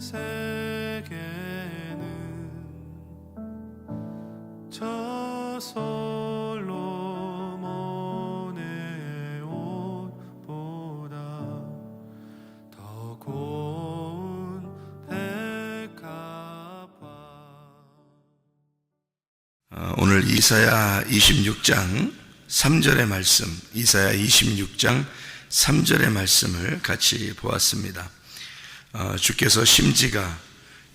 세계는 저솔 오늘 이사야 26장 3절의 말씀, 이사야 26장 3절의 말씀을 같이 보았습니다. 어, 주께서 심지가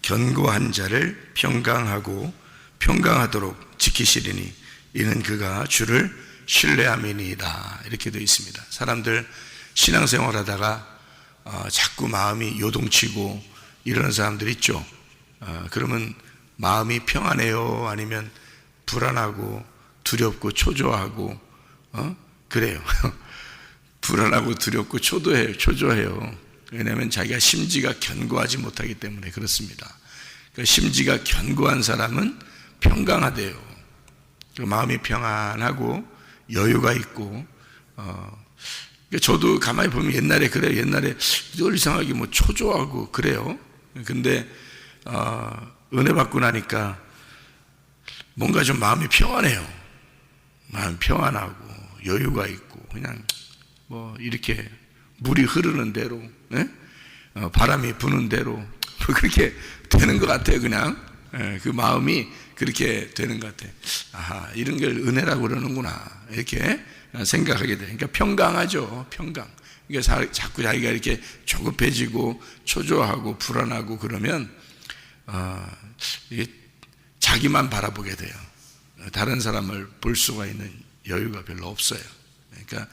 견고한 자를 평강하고 평강하도록 지키시리니 이는 그가 주를 신뢰함이니이다. 이렇게 되어 있습니다. 사람들 신앙생활 하다가 어, 자꾸 마음이 요동치고 이러는 사람들 있죠. 어, 그러면 마음이 평안해요? 아니면 불안하고 두렵고 초조하고 어? 그래요. 불안하고 두렵고 초조해요. 초조해요. 왜냐하면 자기가 심지가 견고하지 못하기 때문에 그렇습니다. 그 심지가 견고한 사람은 평강하대요. 그 마음이 평안하고 여유가 있고 어, 그러니까 저도 가만히 보면 옛날에 그래요. 옛날에 늘 이상하게 뭐 초조하고 그래요. 근데 어, 은혜 받고 나니까 뭔가 좀 마음이 평안해요. 마음 평안하고 여유가 있고 그냥 뭐 이렇게 물이 흐르는 대로 예? 어, 바람이 부는 대로 뭐 그렇게 되는 것 같아요. 그냥 예, 그 마음이 그렇게 되는 것 같아요. 아하 이런 걸 은혜라고 그러는구나 이렇게 생각하게 돼. 그러니까 평강하죠. 평강. 그러니까 자- 자꾸 자기가 이렇게 조급해지고 초조하고 불안하고 그러면 어, 이게 자기만 바라보게 돼요. 다른 사람을 볼 수가 있는 여유가 별로 없어요. 그러니까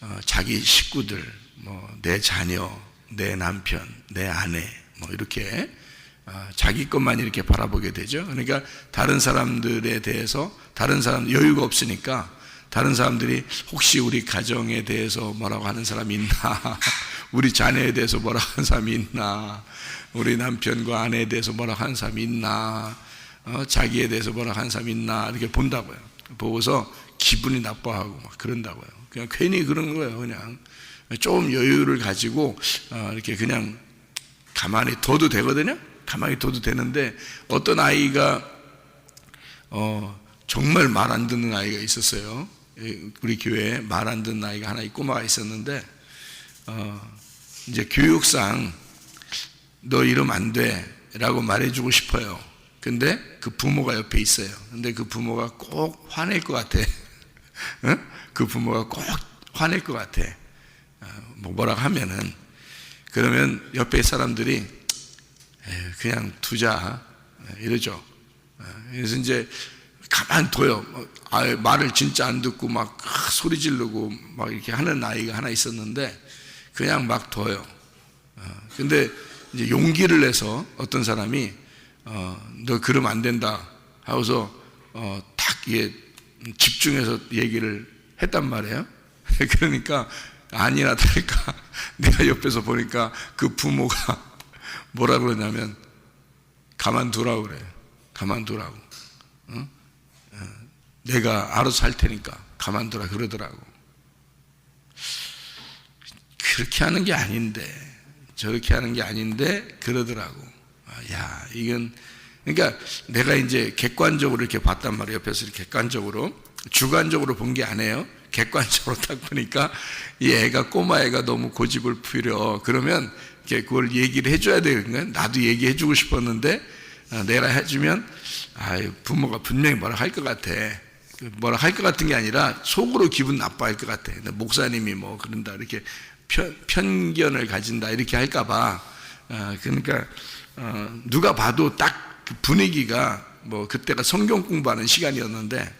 어, 자기 식구들, 뭐 내 자녀, 내 남편, 내 아내, 뭐 이렇게 어, 자기 것만 이렇게 바라보게 되죠. 그러니까 다른 사람들에 대해서 다른 사람 여유가 없으니까 다른 사람들이 혹시 우리 가정에 대해서 뭐라고 하는 사람이 있나, 우리 자녀에 대해서 뭐라고 하는 사람이 있나, 우리 남편과 아내에 대해서 뭐라고 하는 사람이 있나, 어, 자기에 대해서 뭐라고 하는 사람이 있나 이렇게 본다고요. 보고서 기분이 나빠하고 막 그런다고요. 그냥 괜히 그런 거예요. 그냥 좀 여유를 가지고 어, 이렇게 그냥 가만히 둬도 되거든요. 가만히 둬도 되는데 어떤 아이가 어, 정말 말 안 듣는 아이가 있었어요. 예, 우리 교회에 말 안 듣는 아이가 하나 꼬마가 있었는데 어, 이제 교육상 너 이러면 안 돼라고 말해주고 싶어요. 근데 그 부모가 옆에 있어요. 근데 그 부모가 꼭 화낼 것 같아. 응? 그 부모가 꼭 화낼 것 같아. 어, 뭐 뭐라고 하면은 그러면 옆에 사람들이 그냥 두자 이러죠. 어, 그래서 이제 가만 둬요. 뭐, 말을 진짜 안 듣고 막 소리 지르고 막 이렇게 하는 아이가 하나 있었는데 그냥 막 둬요. 어, 근데 이제 용기를 내서 어떤 사람이 어, 너 그러면 안 된다 하고서 어, 딱 이게 집중해서 얘기를 했단 말이에요. 그러니까 아니나 다를까 내가 옆에서 보니까 그 부모가 뭐라 그러냐면 가만두라고 그래. 가만두라고. 어? 어, 내가 알아서 할 테니까 가만두라 그러더라고. 그렇게 하는 게 아닌데 저렇게 하는 게 아닌데 그러더라고. 아, 야 이건 그러니까 내가 이제 객관적으로 이렇게 봤단 말이에요. 옆에서 객관적으로 주관적으로 본 게 아니에요. 객관적으로 딱 보니까 이 애가 꼬마 애가 너무 고집을 부려 그러면 그걸 얘기를 해줘야 되는 나도 얘기해주고 싶었는데 어, 내가 해주면 아 부모가 분명히 뭐라 할 것 같아. 그 뭐라 할 것 같은 게 아니라 속으로 기분 나빠할 것 같아. 목사님이 뭐 그런다 이렇게 편, 편견을 가진다 이렇게 할까봐 어, 그러니까 어, 누가 봐도 딱 그 분위기가 뭐 그때가 성경 공부하는 시간이었는데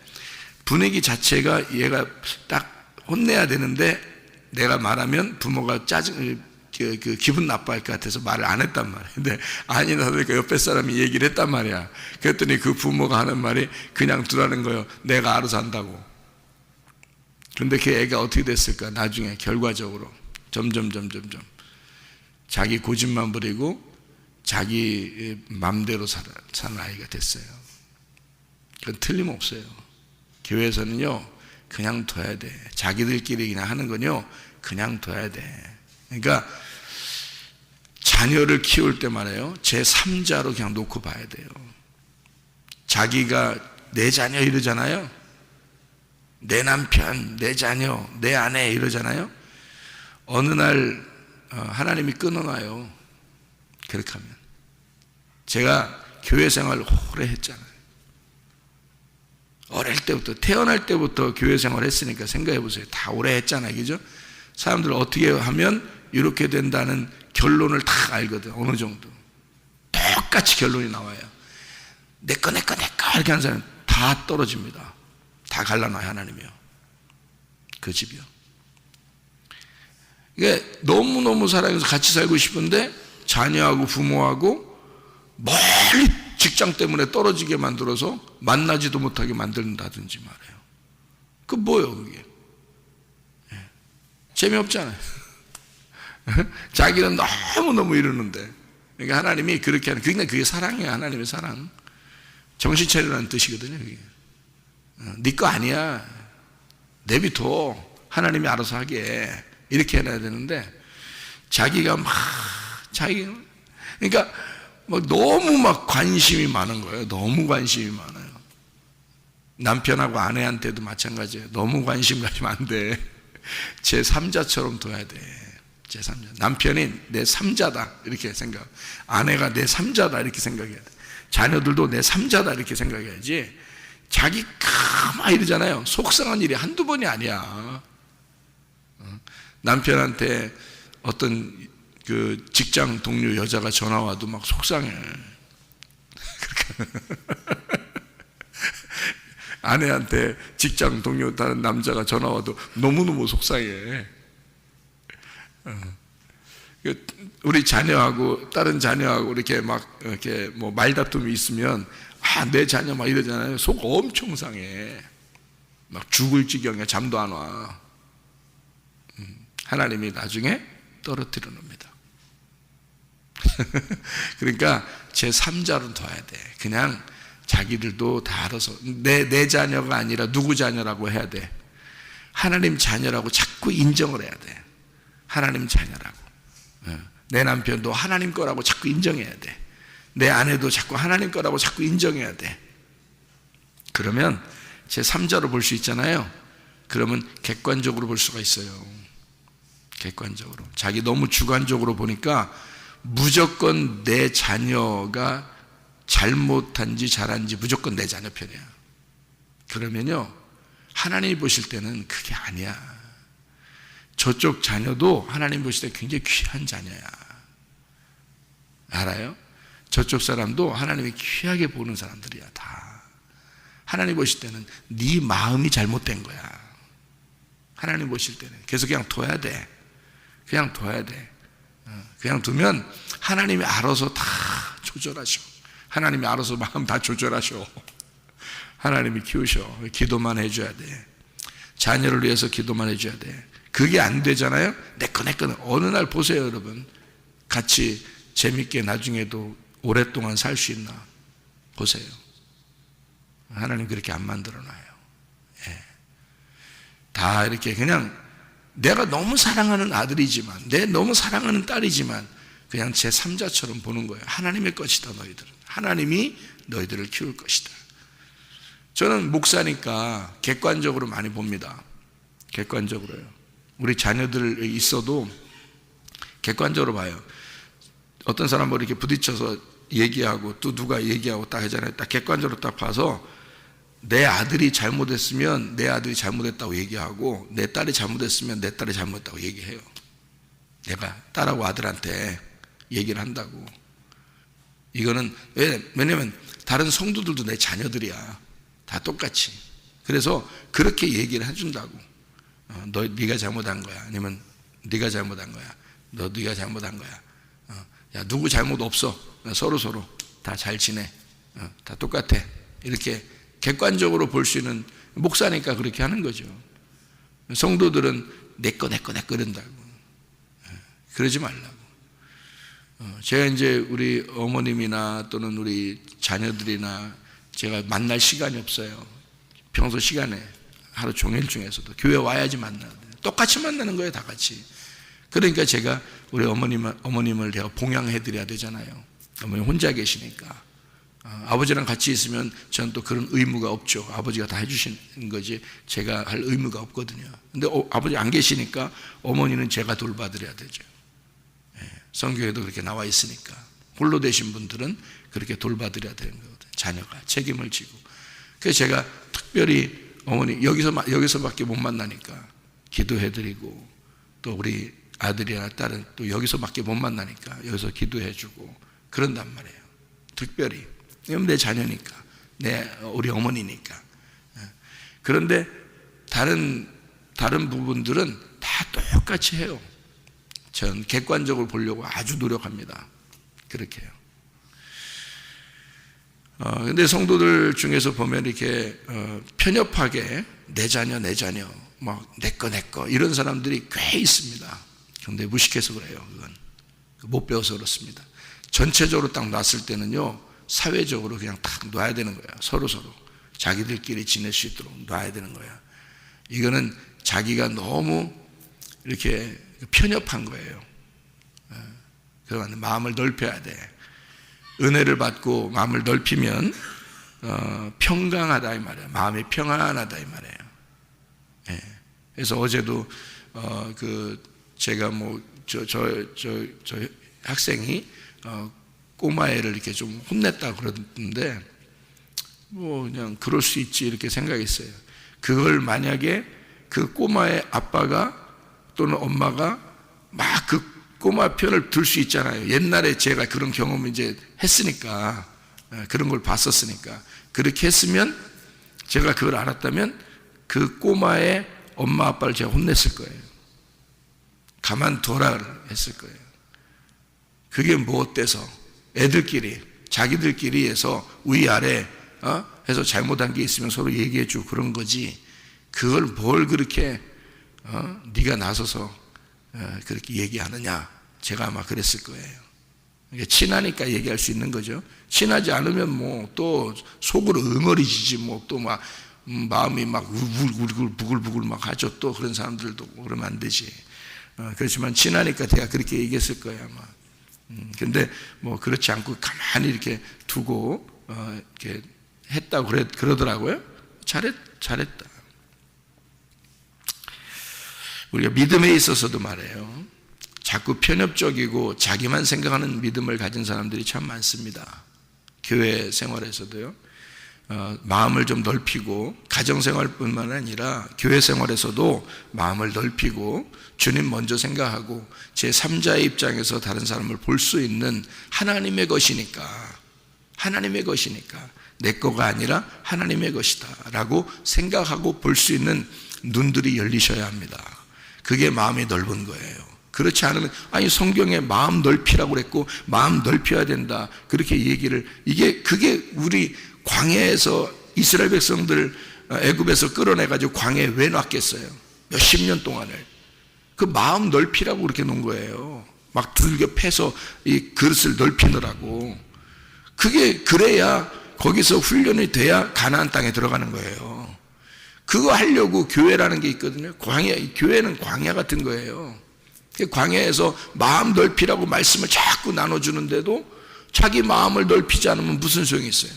분위기 자체가 얘가 딱 혼내야 되는데 내가 말하면 부모가 짜증 그, 그 기분 나빠할 것 같아서 말을 안 했단 말이야. 근데 아니다 보니까 옆에 사람이 얘기를 했단 말이야. 그랬더니 그 부모가 하는 말이 그냥 두라는 거예요. 내가 알아서 한다고. 근데 그 애가 어떻게 됐을까? 나중에 결과적으로 점점 점점 점 자기 고집만 부리고 자기 맘대로 살- 사는 아이가 됐어요. 그건 틀림없어요. 교회에서는요, 그냥 둬야 돼. 자기들끼리 그냥 하는 건요, 그냥 둬야 돼. 그러니까, 자녀를 키울 때 말이에요. 제 3자로 그냥 놓고 봐야 돼요. 자기가 내 자녀 이러잖아요. 내 남편, 내 자녀, 내 아내 이러잖아요. 어느 날 어, 하나님이 끊어놔요. 그렇게 하면. 제가 교회 생활 오래 했잖아요. 어릴 때부터, 태어날 때부터 교회 생활 했으니까 생각해 보세요. 다 오래 했잖아요. 그죠? 사람들 어떻게 하면 이렇게 된다는 결론을 다 알거든. 어느 정도. 똑같이 결론이 나와요. 내 거, 내 거, 내 거. 이렇게 하는 사람 다 떨어집니다. 다 갈라놔요. 하나님이요. 그 집이요. 이게 너무너무 사랑해서 같이 살고 싶은데 자녀하고 부모하고 멀리 직장 때문에 떨어지게 만들어서 만나지도 못하게 만든다든지 말이에요. 그 뭐예요, 그게? 예. 재미없잖아요. 자기는 너무너무 이러는데. 그러니까 하나님이 그렇게 하는, 그냥 그게 사랑이에요, 하나님의 사랑. 정신 차리라는 뜻이거든요, 그게. 네거 아니야. 내비둬. 하나님이 알아서 하게. 이렇게 해놔야 되는데, 자기가 막, 자기, 그러니까, 막 너무 막 관심이 많은 거예요. 너무 관심이 많아요. 남편하고 아내한테도 마찬가지예요. 너무 관심 가지면 안 돼. 제 3자처럼 둬야 돼. 제 3자. 남편이 내 3자다. 이렇게 생각. 아내가 내 3자다. 이렇게 생각해야 돼. 자녀들도 내 3자다. 이렇게 생각해야지. 자기 가만히 이러잖아요. 속상한 일이 한두 번이 아니야. 어? 남편한테 어떤 그 직장 동료 여자가 전화 와도 막 속상해. 아내한테 직장 동료 다른 남자가 전화 와도 너무너무 속상해. 어. 그 우리 자녀하고 다른 자녀하고 이렇게 막 이렇게 뭐 말다툼이 있으면 아 내 자녀 막 이러잖아요. 속 엄청 상해. 막 죽을 지경에 잠도 안 와. 음, 하나님이 나중에 떨어뜨려 놉니다. 그러니까 제 3자로 둬야 돼. 그냥 자기들도 다 알아서 내, 내 자녀가 아니라 누구 자녀라고 해야 돼. 하나님 자녀라고 자꾸 인정을 해야 돼. 하나님 자녀라고. 어. 내 남편도 하나님 거라고 자꾸 인정해야 돼. 내 아내도 자꾸 하나님 거라고 자꾸 인정해야 돼. 그러면 제 3자로 볼 수 있잖아요. 그러면 객관적으로 볼 수가 있어요. 객관적으로. 자기 너무 주관적으로 보니까 무조건 내 자녀가 잘못한지 잘한지 무조건 내 자녀 편이야. 그러면요, 하나님이 보실 때는 그게 아니야. 저쪽 자녀도 하나님 보실 때 굉장히 귀한 자녀야. 알아요? 저쪽 사람도 하나님이 귀하게 보는 사람들이야, 다. 하나님 보실 때는 네 마음이 잘못된 거야. 하나님 보실 때는. 그래서 그냥 둬야 돼. 그냥 둬야 돼. 어, 그냥 두면 하나님이 알아서 다 조절하셔. 하나님이 알아서 마음 다 조절하셔. 하나님이 키우셔. 기도만 해줘야 돼. 자녀를 위해서 기도만 해줘야 돼. 그게 안 되잖아요? 내 거, 내 거는. 어느 날 보세요, 여러분. 같이 재밌게 나중에도 오랫동안 살 수 있나? 보세요. 하나님 그렇게 안 만들어 놔요. 예. 다 이렇게 그냥 내가 너무 사랑하는 아들이지만, 내 너무 사랑하는 딸이지만, 그냥 제 3자처럼 보는 거예요. 하나님의 것이다, 너희들은. 하나님이 너희들을 키울 것이다. 저는 목사니까 객관적으로 많이 봅니다. 객관적으로요. 우리 자녀들 있어도 객관적으로 봐요. 어떤 사람 뭐 이렇게 부딪혀서 얘기하고 또 누가 얘기하고 딱 하잖아요. 딱 객관적으로 딱 봐서 내 아들이 잘못했으면 내 아들이 잘못했다고 얘기하고 내 딸이 잘못했으면 내 딸이 잘못했다고 얘기해요. 내가 딸하고 아들한테 얘기를 한다고. 이거는 왜? 왜냐면 다른 성도들도 내 자녀들이야. 다 똑같이. 그래서 그렇게 얘기를 해준다고. 어, 너 네가 잘못한 거야. 아니면 네가 잘못한 거야. 너 네가 잘못한 거야. 어, 야 누구 잘못 없어. 서로 서로 다 잘 지내. 어, 다 똑같아. 이렇게 객관적으로 볼 수 있는 목사니까 그렇게 하는 거죠. 성도들은 내 거 내 거 내거 이런다고. 어, 그러지 말라고. 어, 제가 이제 우리 어머님이나 또는 우리 자녀들이나 제가 만날 시간이 없어요. 평소 시간에 하루 종일 중에서도 교회 와야지 만나야 돼. 똑같이 만나는 거예요, 다 같이. 그러니까 제가 우리 어머님 어머님을 봉양해 드려야 되잖아요. 어머니 혼자 계시니까. 아, 아버지랑 같이 있으면 저는 또 그런 의무가 없죠. 아버지가 다 해주시는 거지 제가 할 의무가 없거든요. 근데 어, 아버지 안 계시니까 어머니는 제가 돌봐드려야 되죠. 예, 성경에도 그렇게 나와 있으니까 홀로 되신 분들은 그렇게 돌봐드려야 되는 거거든요. 자녀가 책임을 지고. 그래서 제가 특별히 어머니 여기서 여기서밖에 못 만나니까 기도해드리고 또 우리 아들이나 딸은 또 여기서밖에 못 만나니까 여기서 기도해주고 그런단 말이에요. 특별히 내 자녀니까 내 우리 어머니니까. 예. 그런데 다른 다른 부분들은 다 똑같이 해요. 전 객관적으로 보려고 아주 노력합니다. 그렇게 해요. 어, 근데 성도들 중에서 보면 이렇게 어, 편협하게 내 자녀 내 자녀 막 내 거 내 거 이런 사람들이 꽤 있습니다. 근데 무식해서 그래요. 그건 못 배워서 그렇습니다. 전체적으로 딱 놨을 때는요 사회적으로 그냥 딱 놔야 되는 거야. 서로 서로 자기들끼리 지낼 수 있도록 놔야 되는 거야. 이거는 자기가 너무 이렇게 편협한 거예요. 예. 그러면 마음을 넓혀야 돼. 은혜를 받고 마음을 넓히면 어, 평강하다 이 말이에요. 마음이 평안하다 이 말이에요. 예. 그래서 어제도 어, 그 제가 뭐 저 저 저 저 학생이 어, 꼬마애를 이렇게 좀 혼냈다 그러는데 뭐 그냥 그럴 수 있지 이렇게 생각했어요. 그걸 만약에 그 꼬마의 아빠가 또는 엄마가 막 그 꼬마 편을 들 수 있잖아요. 옛날에 제가 그런 경험을 이제 했으니까 예, 그런 걸 봤었으니까 그렇게 했으면 제가 그걸 알았다면 그 꼬마의 엄마 아빠를 제가 혼냈을 거예요. 가만 둬라 했을 거예요. 그게 뭐 어때서 애들끼리 자기들끼리 해서 위아래 어? 해서 잘못한 게 있으면 서로 얘기해 주고 그런 거지. 그걸 뭘 그렇게 어? 네가 나서서 어, 그렇게 얘기하느냐. 제가 아마 그랬을 거예요. 이게 친하니까 얘기할 수 있는 거죠. 친하지 않으면 뭐 또 속으로 응어리지지 뭐 또막 음, 마음이 막 우글우글 부글부글 막 하죠. 또 그런 사람들도 그러면 안 되지. 어, 그렇지만 친하니까 제가 그렇게 얘기했을 거예요 아마. 음, 근데 뭐 그렇지 않고 가만히 이렇게 두고 어, 이렇게 했다고 그래, 그러더라고요. 잘했, 잘했다. 우리가 믿음에 있어서도 말해요. 자꾸 편협적이고 자기만 생각하는 믿음을 가진 사람들이 참 많습니다. 교회 생활에서도요. 어, 마음을 좀 넓히고 가정생활뿐만 아니라 교회 생활에서도 마음을 넓히고 주님 먼저 생각하고 제 3자의 입장에서 다른 사람을 볼 수 있는 하나님의 것이니까 하나님의 것이니까 내 거가 아니라 하나님의 것이다라고 생각하고 볼 수 있는 눈들이 열리셔야 합니다. 그게 마음이 넓은 거예요. 그렇지 않으면 아니 성경에 마음 넓히라고 그랬고 마음 넓혀야 된다 그렇게 얘기를 이게 그게 우리 광야에서 이스라엘 백성들 애굽에서 끌어내 가지고 광야에 왜 놨겠어요? 몇십 년 동안을 그 마음 넓히라고 그렇게 놓은 거예요. 막 두들겨 패서 이 그릇을 넓히느라고 그게 그래야 거기서 훈련이 돼야 가나안 땅에 들어가는 거예요. 그거 하려고 교회라는 게 있거든요. 광야, 교회는 광야 같은 거예요. 그 광야에서 마음 넓히라고 말씀을 자꾸 나눠주는데도 자기 마음을 넓히지 않으면 무슨 소용이 있어요?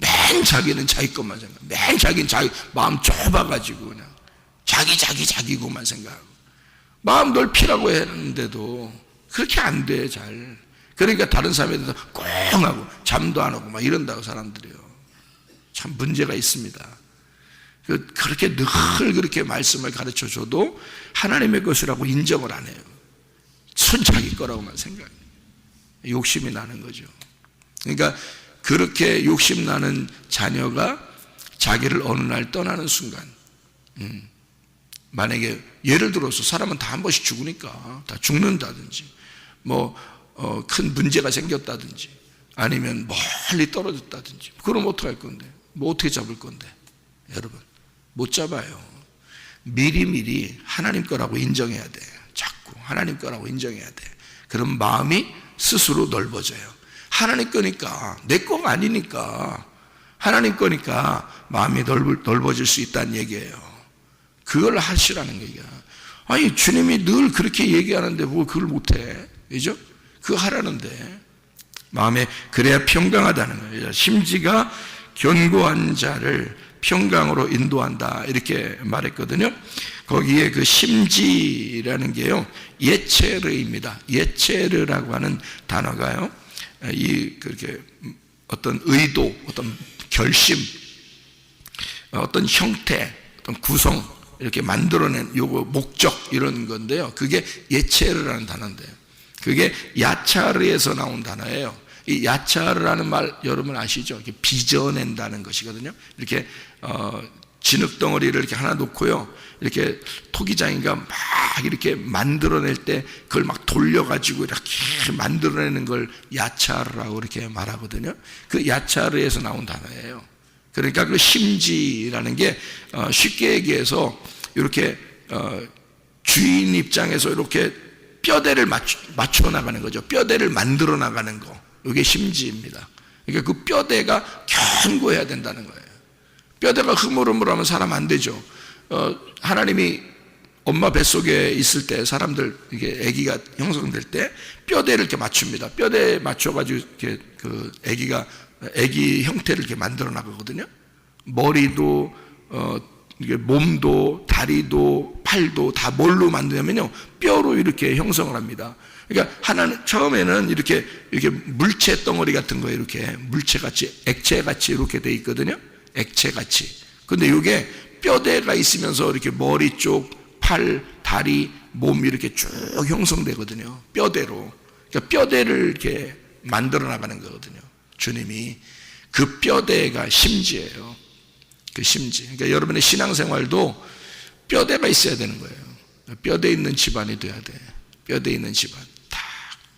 맨 자기는 자기 것만 생각. 맨 자기는 자기 마음 좁아가지고 그냥 자기 자기 자기고만 생각하고 마음 넓히라고 했는데도 그렇게 안 돼 잘. 그러니까 다른 사람에 대해서 꽁하고 잠도 안 오고 막 이런다고 사람들이요. 참 문제가 있습니다. 그 그렇게 늘 그렇게 말씀을 가르쳐 줘도 하나님의 것이라고 인정을 안 해요. 전 자기 거라고만 생각해요. 욕심이 나는 거죠. 그러니까 그렇게 욕심 나는 자녀가 자기를 어느 날 떠나는 순간, 음, 만약에 예를 들어서 사람은 다 한 번씩 죽으니까 다 죽는다든지, 뭐, 어, 큰 문제가 생겼다든지, 아니면 멀리 떨어졌다든지, 그럼 어떡할 건데? 뭐 어떻게 잡을 건데? 여러분, 못 잡아요. 미리미리 하나님 거라고 인정해야 돼. 자꾸 하나님 거라고 인정해야 돼. 그럼 마음이 스스로 넓어져요. 하나님 거니까 내 거가 아니니까 하나님 거니까 마음이 넓, 넓어질 수 있다는 얘기예요. 그걸 하시라는 얘기야. 아니, 주님이 늘 그렇게 얘기하는데 뭐 그걸 못해. 그죠? 그거 하라는데. 마음에 그래야 평강하다는 거예요. 심지가 견고한 자를 평강으로 인도한다. 이렇게 말했거든요. 거기에 그 심지라는 게요. 예체르입니다. 예체르라고 하는 단어가요. 이, 그렇게 어떤 의도, 어떤 결심, 어떤 형태, 어떤 구성, 이렇게 만들어낸 요거 목적 이런 건데요. 그게 예체르라는 단어인데요. 그게 야차르에서 나온 단어예요. 이 야차르라는 말 여러분 아시죠? 이렇게 빚어낸다는 것이거든요. 이렇게 어, 진흙 덩어리를 이렇게 하나 놓고요. 이렇게 토기장이가 막 이렇게 만들어낼 때 그걸 막 돌려가지고 이렇게 만들어내는 걸 야차르라고 이렇게 말하거든요. 그 야차르에서 나온 단어예요. 그러니까 그 심지라는 게 어, 쉽게 얘기해서 이렇게 어, 주인 입장에서 이렇게 뼈대를 맞춰 나가는 거죠. 뼈대를 만들어 나가는 거. 이게 심지입니다. 그러니까 그 뼈대가 견고해야 된다는 거예요. 뼈대가 흐물흐물하면 사람 안 되죠. 어, 하나님이 엄마 뱃속에 있을 때 사람들 이게 아기가 형성될 때 뼈대를 이렇게 맞춥니다. 뼈대 맞춰 가지고 이렇게 그 아기가 아기 형태를 이렇게 만들어 나가거든요. 머리도 어 이게 몸도 다리도 팔도 다 뭘로 만드냐면요 뼈로 이렇게 형성을 합니다. 그러니까 하나는 처음에는 이렇게 이렇게 물체 덩어리 같은 거 이렇게 물체 같이 액체 같이 이렇게 돼 있거든요. 액체 같이. 근데 이게 뼈대가 있으면서 이렇게 머리 쪽, 팔, 다리, 몸 이렇게 쭉 형성되거든요. 뼈대로. 그러니까 뼈대를 이렇게 만들어 나가는 거거든요. 주님이 그 뼈대가 심지예요. 그 심지. 그러니까 여러분의 신앙생활도 뼈대가 있어야 되는 거예요. 뼈대 있는 집안이 돼야 돼. 뼈대 있는 집안. 다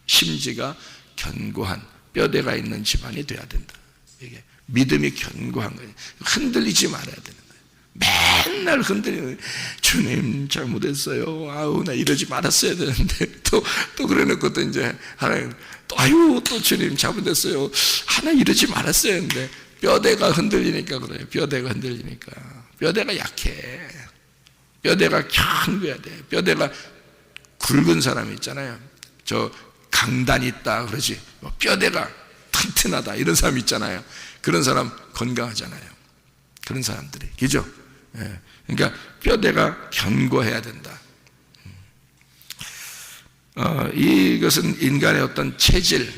심지가 견고한 뼈대가 있는 집안이 돼야 된다. 이게 믿음이 견고한 거예요. 흔들리지 말아야 되는 거예요. 맨날 흔들리는 주님 잘못했어요. 아우 나 이러지 말았어야 되는데 또 또 그래놓고 또 이제 하나님 또 아유 또 주님 잘못했어요. 하나 이러지 말았어야 했는데 뼈대가 흔들리니까 그래요. 뼈대가 흔들리니까 뼈대가 약해. 뼈대가 견고해야 돼. 뼈대가 굵은 사람 있잖아요. 저 강단 있다 그러지. 뭐 뼈대가 튼튼하다 이런 사람 있잖아요. 그런 사람 건강하잖아요. 그런 사람들이 그죠? 예. 그러니까 뼈대가 견고해야 된다. 어, 이것은 인간의 어떤 체질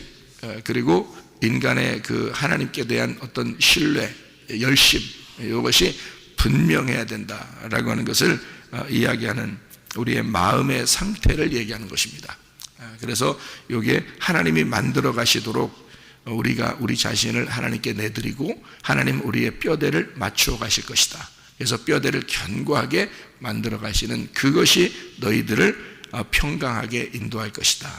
어, 그리고 인간의 그 하나님께 대한 어떤 신뢰, 열심 이것이 분명해야 된다라고 하는 것을 어, 이야기하는 우리의 마음의 상태를 얘기하는 것입니다. 아, 그래서 이게 하나님이 만들어 가시도록 우리가 우리 자신을 하나님께 내드리고 하나님 우리의 뼈대를 맞추어 가실 것이다. 그래서 뼈대를 견고하게 만들어 가시는 그것이 너희들을 어, 평강하게 인도할 것이다.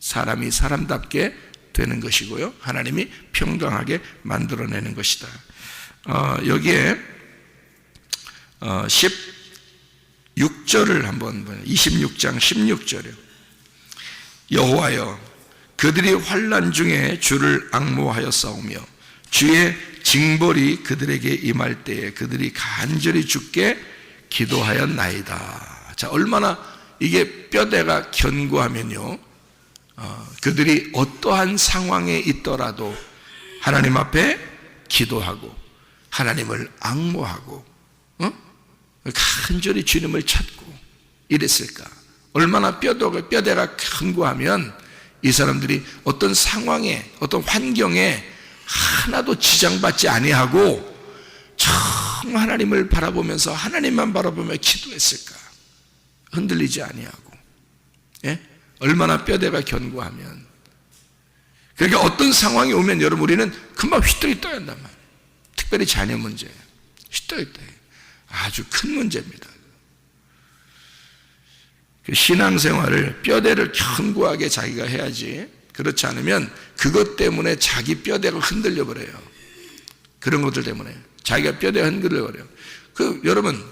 사람이 사람답게 되는 것이고요. 하나님이 평강하게 만들어내는 것이다. 어, 여기에 어, 16절을 한번 26장 16절이요. 여호와여 그들이 환란 중에 주를 악모하여 싸우며 주의 징벌이 그들에게 임할 때에 그들이 간절히 죽게 기도하였나이다. 자, 얼마나 이게 뼈대가 견고하면요. 어, 그들이 어떠한 상황에 있더라도 하나님 앞에 기도하고 하나님을 악모하고 어? 간절히 주님을 찾고 이랬을까? 얼마나 뼈대가, 뼈대가 견고하면 이 사람들이 어떤 상황에 어떤 환경에 하나도 지장받지 아니하고 정 하나님을 바라보면서 하나님만 바라보며 기도했을까? 흔들리지 아니하고. 예? 얼마나 뼈대가 견고하면. 그러니까 어떤 상황이 오면 여러분 우리는 금방 휘떡이 떠야 한단 말이에요. 특별히 자녀 문제 휘떡이 떠요. 아주 큰 문제입니다. 그 신앙생활을 뼈대를 견고하게 자기가 해야지 그렇지 않으면 그것 때문에 자기 뼈대가 흔들려 버려요 그런 것들 때문에 자기가 뼈대가 흔들려 버려요 그 여러분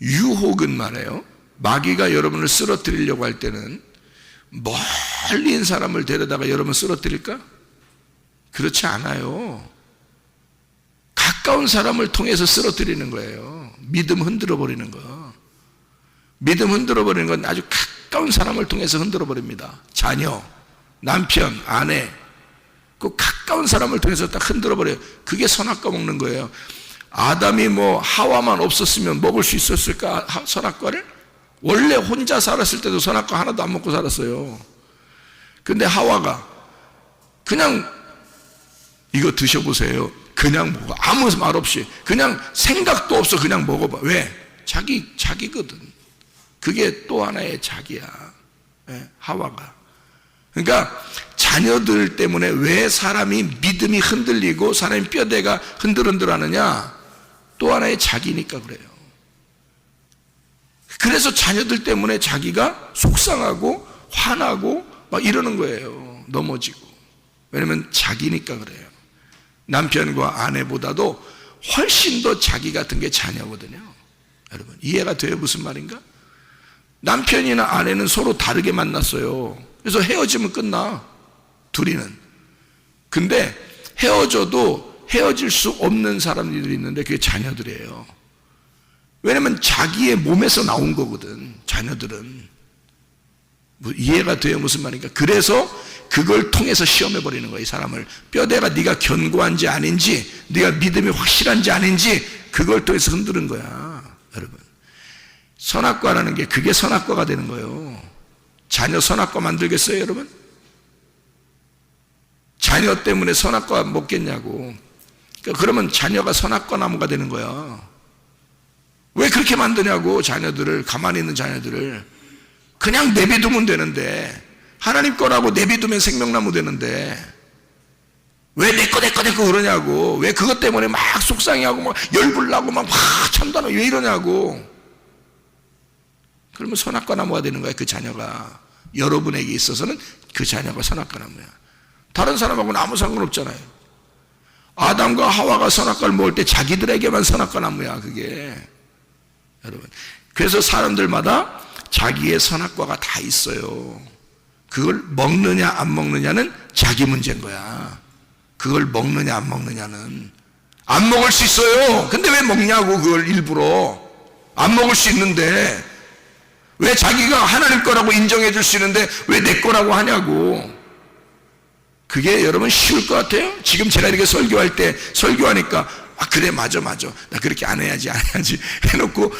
유혹은 말이에요 마귀가 여러분을 쓰러뜨리려고 할 때는 멀리 있는 사람을 데려다가 여러분 쓰러뜨릴까? 그렇지 않아요. 가까운 사람을 통해서 쓰러뜨리는 거예요. 믿음 흔들어 버리는 거. 믿음 흔들어 버리는 건 아주 가까운 사람을 통해서 흔들어 버립니다. 자녀, 남편, 아내, 그 가까운 사람을 통해서 딱 흔들어 버려요. 그게 선악과 먹는 거예요. 아담이 뭐 하와만 없었으면 먹을 수 있었을까 하- 선악과를? 원래 혼자 살았을 때도 선악과 하나도 안 먹고 살았어요. 근데 하와가 그냥 이거 드셔보세요. 그냥 먹어. 아무 말 없이. 그냥 생각도 없어. 그냥 먹어봐. 왜? 자기, 자기거든. 그게 또 하나의 자기야. 예, 하와가. 그러니까 자녀들 때문에 왜 사람이 믿음이 흔들리고 사람의 뼈대가 흔들흔들 하느냐? 또 하나의 자기니까 그래요. 그래서 자녀들 때문에 자기가 속상하고 화나고 막 이러는 거예요. 넘어지고. 왜냐면 자기니까 그래요. 남편과 아내보다도 훨씬 더 자기 같은 게 자녀거든요. 여러분, 이해가 돼요? 무슨 말인가? 남편이나 아내는 서로 다르게 만났어요. 그래서 헤어지면 끝나. 둘이는. 근데 헤어져도 헤어질 수 없는 사람들이 있는데 그게 자녀들이에요. 왜냐면 자기의 몸에서 나온 거거든. 자녀들은. 뭐 이해가 돼요? 무슨 말인가? 그래서 그걸 통해서 시험해 버리는 거예요. 이 사람을 뼈대가 네가 견고한지 아닌지, 네가 믿음이 확실한지 아닌지 그걸 통해서 흔드는 거야, 여러분. 선악과라는 게 그게 선악과가 되는 거예요. 자녀 선악과 만들겠어요, 여러분? 자녀 때문에 선악과 먹겠냐고. 그러니까 그러면 자녀가 선악과 나무가 되는 거야. 왜 그렇게 만드냐고, 자녀들을, 가만히 있는 자녀들을. 그냥 내비두면 되는데, 하나님 거라고 내비두면 생명나무 되는데, 왜 내 거, 내 거, 내 거 그러냐고. 왜 그것 때문에 막 속상해하고, 막 열불나고, 막, 막 참다는 왜 이러냐고. 그러면 선악과 나무가 되는 거야, 그 자녀가. 여러분에게 있어서는 그 자녀가 선악과 나무야. 다른 사람하고는 아무 상관없잖아요. 아담과 하와가 선악과를 먹을 때 자기들에게만 선악과 나무야, 그게. 여러분. 그래서 사람들마다 자기의 선악과가 다 있어요. 그걸 먹느냐 안 먹느냐는 자기 문제인 거야. 그걸 먹느냐 안 먹느냐는 안 먹을 수 있어요. 근데 왜 먹냐고 그걸 일부러 안 먹을 수 있는데 왜 자기가 하나님 거라고 인정해 줄 수 있는데 왜 내 거라고 하냐고. 그게 여러분 쉬울 것 같아요? 지금 제가 이렇게 설교할 때 설교하니까 아 그래 맞아 맞아 나 그렇게 안 해야지 안 해야지 해놓고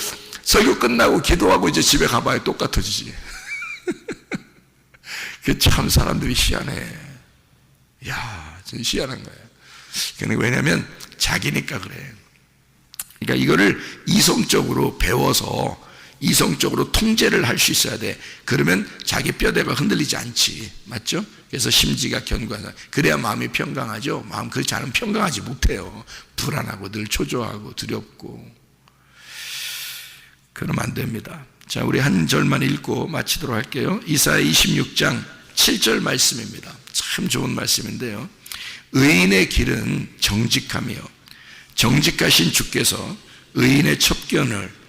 설교 끝나고 기도하고 이제 집에 가봐야 똑같아지지. 그 참 사람들이 희한해. 야, 真희한한 거예요. 그러니까 왜냐면 자기니까 그래. 그러니까 이거를 이성적으로 배워서 이성적으로 통제를 할 수 있어야 돼. 그러면 자기 뼈대가 흔들리지 않지. 맞죠? 그래서 심지가 견고하다. 그래야 마음이 평강하죠. 마음 그렇지 않으면 평강하지 못해요. 불안하고 늘 초조하고 두렵고. 그러면 안 됩니다. 자, 우리 한 절만 읽고 마치도록 할게요. 이사야 26장 7절 말씀입니다. 참 좋은 말씀인데요. 의인의 길은 정직하며 정직하신 주께서 의인의 첩견을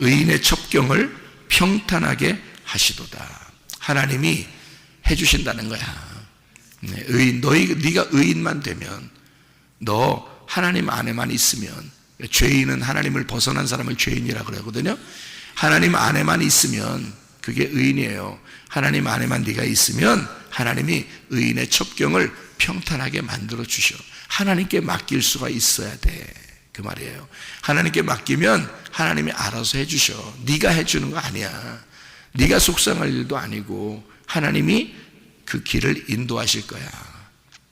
의인의 첩경을 평탄하게 하시도다. 하나님이 해주신다는 거야. 네, 의인 너희 네가 의인만 되면 너 하나님 안에만 있으면 죄인은 하나님을 벗어난 사람을 죄인이라 그러거든요. 하나님 안에만 있으면 그게 의인이에요. 하나님 안에만 네가 있으면 하나님이 의인의 첩경을 평탄하게 만들어 주셔. 하나님께 맡길 수가 있어야 돼. 그 말이에요. 하나님께 맡기면 하나님이 알아서 해 주셔. 네가 해 주는 거 아니야. 네가 속상할 일도 아니고 하나님이 그 길을 인도하실 거야.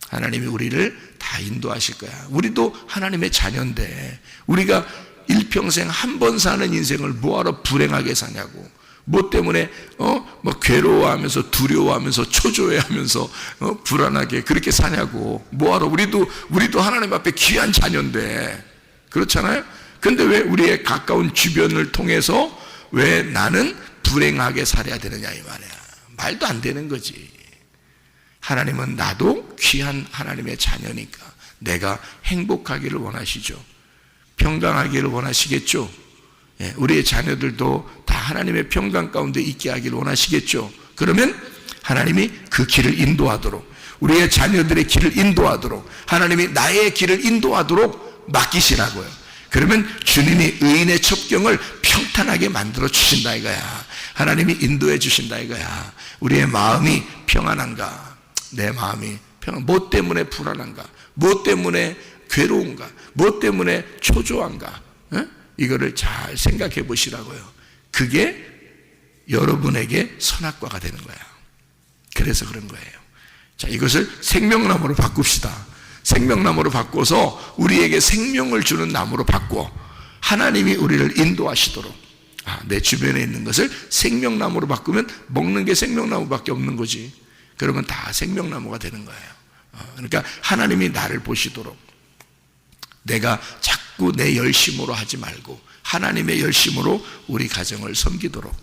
하나님이 우리를 다 인도하실 거야. 우리도 하나님의 자녀인데 우리가 일평생 한 번 사는 인생을 뭐하러 불행하게 사냐고. 뭐 때문에 어뭐 괴로워하면서 두려워하면서 초조해하면서 어 불안하게 그렇게 사냐고. 뭐하러 우리도 우리도 하나님 앞에 귀한 자녀인데 그렇잖아요. 근데 왜 우리의 가까운 주변을 통해서 왜 나는 불행하게 살아야 되느냐 이 말이야. 말도 안 되는 거지. 하나님은 나도 귀한 하나님의 자녀니까 내가 행복하기를 원하시죠. 평강하기를 원하시겠죠. 예, 우리의 자녀들도 다 하나님의 평강 가운데 있게 하기를 원하시겠죠. 그러면 하나님이 그 길을 인도하도록 우리의 자녀들의 길을 인도하도록 하나님이 나의 길을 인도하도록 맡기시라고요. 그러면 주님이 의인의 첩경을 평탄하게 만들어 주신다 이거야. 하나님이 인도해 주신다 이거야. 우리의 마음이 평안한가? 내 마음이 평안. 뭐 때문에 불안한가? 뭐 때문에 괴로운가? 뭐 때문에 초조한가? 어? 이거를 잘 생각해 보시라고요. 그게 여러분에게 선악과가 되는 거야. 그래서 그런 거예요. 자, 이것을 생명나무로 바꿉시다. 생명나무로 바꿔서 우리에게 생명을 주는 나무로 바꿔 하나님이 우리를 인도하시도록 아, 내 주변에 있는 것을 생명나무로 바꾸면 먹는 게 생명나무밖에 없는 거지. 그러면 다 생명나무가 되는 거예요. 어, 그러니까 하나님이 나를 보시도록 내가 자꾸 내 열심으로 하지 말고 하나님의 열심으로 우리 가정을 섬기도록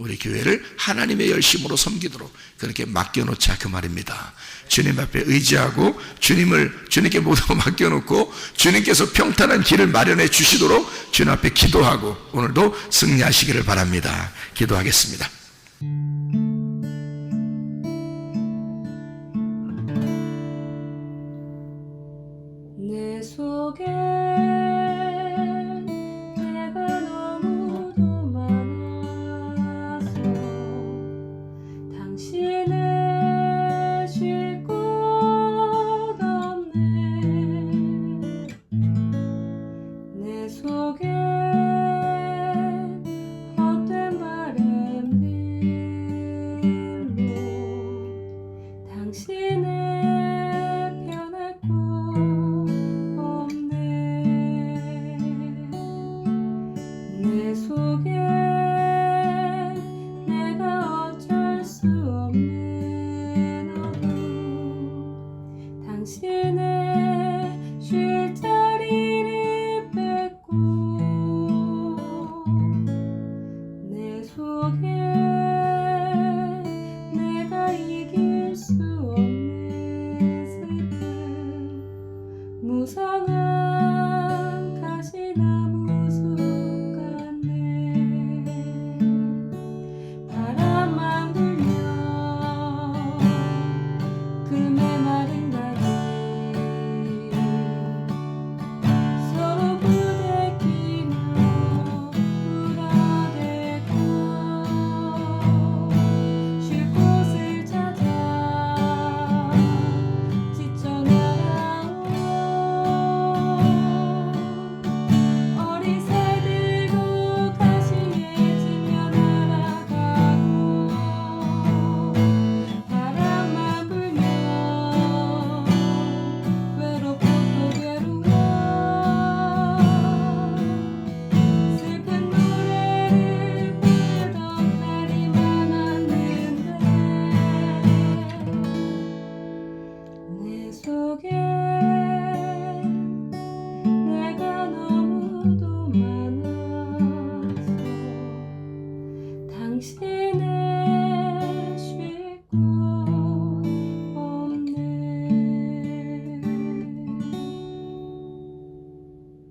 우리 교회를 하나님의 열심으로 섬기도록 그렇게 맡겨놓자 그 말입니다. 주님 앞에 의지하고 주님을 주님께 모두 맡겨놓고 주님께서 평탄한 길을 마련해 주시도록 주님 앞에 기도하고 오늘도 승리하시기를 바랍니다. 기도하겠습니다.